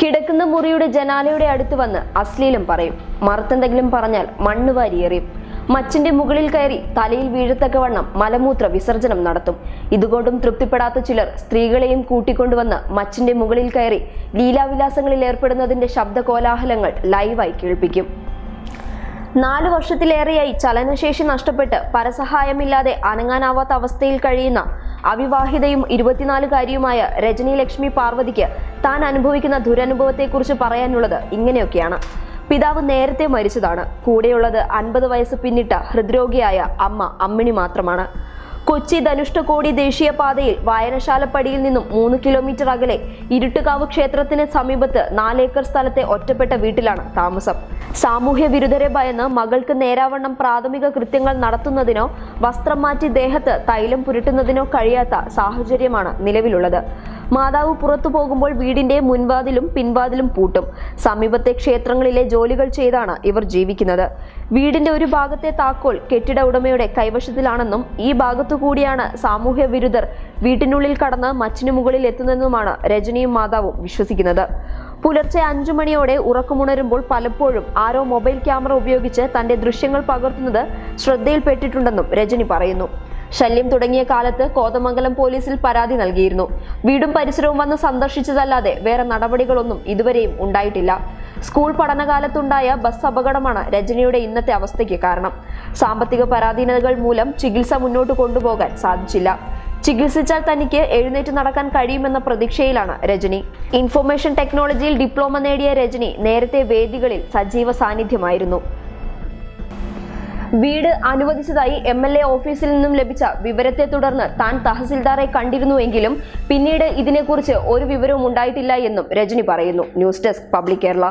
കിടക്കുന്ന മുറിയുടെ ജനാലയുടെ അടുത്ത് വന്ന് അശ്ലീലം പറയും. മറുത്തെന്തെങ്കിലും പറഞ്ഞാൽ മണ്ണ് വാരിയെറിയും മച്ചിന്റെ മുകളിൽ കയറി തലയിൽ വീഴത്തക്ക വണ്ണം മലമൂത്ര വിസർജനം നടത്തും. ഇതുകൊണ്ടും തൃപ്തിപ്പെടാത്ത ചിലർ സ്ത്രീകളെയും കൂട്ടിക്കൊണ്ടുവന്ന് മച്ചിന്റെ മുകളിൽ കയറി ലീലാവിലാസങ്ങളിൽ ഏർപ്പെടുന്നതിന്റെ ശബ്ദ കോലാഹലങ്ങൾ ലൈവായി കേൾപ്പിക്കും. നാലു വർഷത്തിലേറെയായി ചലനശേഷി നഷ്ടപ്പെട്ട് പരസഹായമില്ലാതെ അനങ്ങാനാവാത്ത അവസ്ഥയിൽ കഴിയുന്ന അവിവാഹിതയും ഇരുപത്തിനാലുകാരിയുമായ രജനി ലക്ഷ്മി പാർവതിക്ക് താൻ അനുഭവിക്കുന്ന ദുരനുഭവത്തെക്കുറിച്ച് പറയാനുള്ളത് ഇങ്ങനെയൊക്കെയാണ്. പിതാവ് നേരത്തെ മരിച്ചതാണ്. കൂടെയുള്ളത് അൻപത് വയസ്സ് പിന്നിട്ട ഹൃദ്രോഗിയായ അമ്മ അമ്മിണി മാത്രമാണ്. കൊച്ചി ധനുഷ്ടകോടി ദേശീയപാതയിൽ വായനശാലപ്പടിയിൽ നിന്നും മൂന്ന് കിലോമീറ്റർ അകലെ ഇരുട്ടുകാവ് ക്ഷേത്രത്തിന് സമീപത്ത് നാലേക്കർ സ്ഥലത്തെ ഒറ്റപ്പെട്ട വീട്ടിലാണ് താമസം. സാമൂഹ്യ വിരുദ്ധരെ ഭയന്ന് മകൾക്ക് നേരാവണ്ണം പ്രാഥമിക കൃത്യങ്ങൾ നടത്തുന്നതിനോ വസ്ത്രം മാറ്റി ദേഹത്ത് തൈലം പുരട്ടുന്നതിനോ കഴിയാത്ത സാഹചര്യമാണ് നിലവിലുള്ളത്. മാതാവ് പുറത്തു പോകുമ്പോൾ വീടിന്റെ മുൻവാതിലും പിൻവാതിലും പൂട്ടും. സമീപത്തെ ക്ഷേത്രങ്ങളിലെ ജോലികൾ ചെയ്താണ് ഇവർ ജീവിക്കുന്നത്. വീടിന്റെ ഒരു ഭാഗത്തെ താക്കോൽ കെട്ടിട ഉടമയുടെ കൈവശത്തിലാണെന്നും ഈ ഭാഗത്തു കൂടിയാണ് സാമൂഹ്യ വിരുദ്ധർ വീട്ടിനുള്ളിൽ കടന്ന് മച്ചിനു മുകളിൽ എത്തുന്നതെന്നുമാണ് രജനിയും മാതാവും വിശ്വസിക്കുന്നത്. പുലർച്ചെ അഞ്ചു മണിയോടെ ഉറക്കമുണരുമ്പോൾ പലപ്പോഴും ആരോ മൊബൈൽ ക്യാമറ ഉപയോഗിച്ച് തന്റെ ദൃശ്യങ്ങൾ പകർത്തുന്നത് ശ്രദ്ധയിൽപ്പെട്ടിട്ടുണ്ടെന്നും രജനി പറയുന്നു. ശല്യം തുടങ്ങിയ കാലത്ത് കോതമംഗലം പോലീസിൽ പരാതി നൽകിയിരുന്നു. വീടും പരിസരവും വന്ന് സന്ദർശിച്ചതല്ലാതെ വേറെ നടപടികളൊന്നും ഇതുവരെയും ഉണ്ടായിട്ടില്ല. സ്കൂൾ പഠനകാലത്തുണ്ടായ ബസ് അപകടമാണ് രജനിയുടെ ഇന്നത്തെ അവസ്ഥയ്ക്ക് കാരണം. സാമ്പത്തിക പരാധീനതകൾ മൂലം ചികിത്സ മുന്നോട്ട് കൊണ്ടുപോകാൻ സാധിച്ചില്ല. ചികിത്സിച്ചാൽ തനിക്ക് എഴുന്നേറ്റ് നടക്കാൻ കഴിയുമെന്ന പ്രതീക്ഷയിലാണ് രജനി. ഇൻഫർമേഷൻ ടെക്നോളജിയിൽ ഡിപ്ലോമ നേടിയ രജനി നേരത്തെ വേദികളിൽ സജീവ സാന്നിധ്യമായിരുന്നു. വീട് അനുവദിച്ചതായി എം എൽ എ ഓഫീസിൽ നിന്നും ലഭിച്ച വിവരത്തെ തുടർന്ന് താൻ തഹസിൽദാറെ കണ്ടിരുന്നുവെങ്കിലും പിന്നീട് ഇതിനെക്കുറിച്ച് ഒരു വിവരവും ഉണ്ടായിട്ടില്ല എന്നും രജനി പറയുന്നു. News desk public Kerala.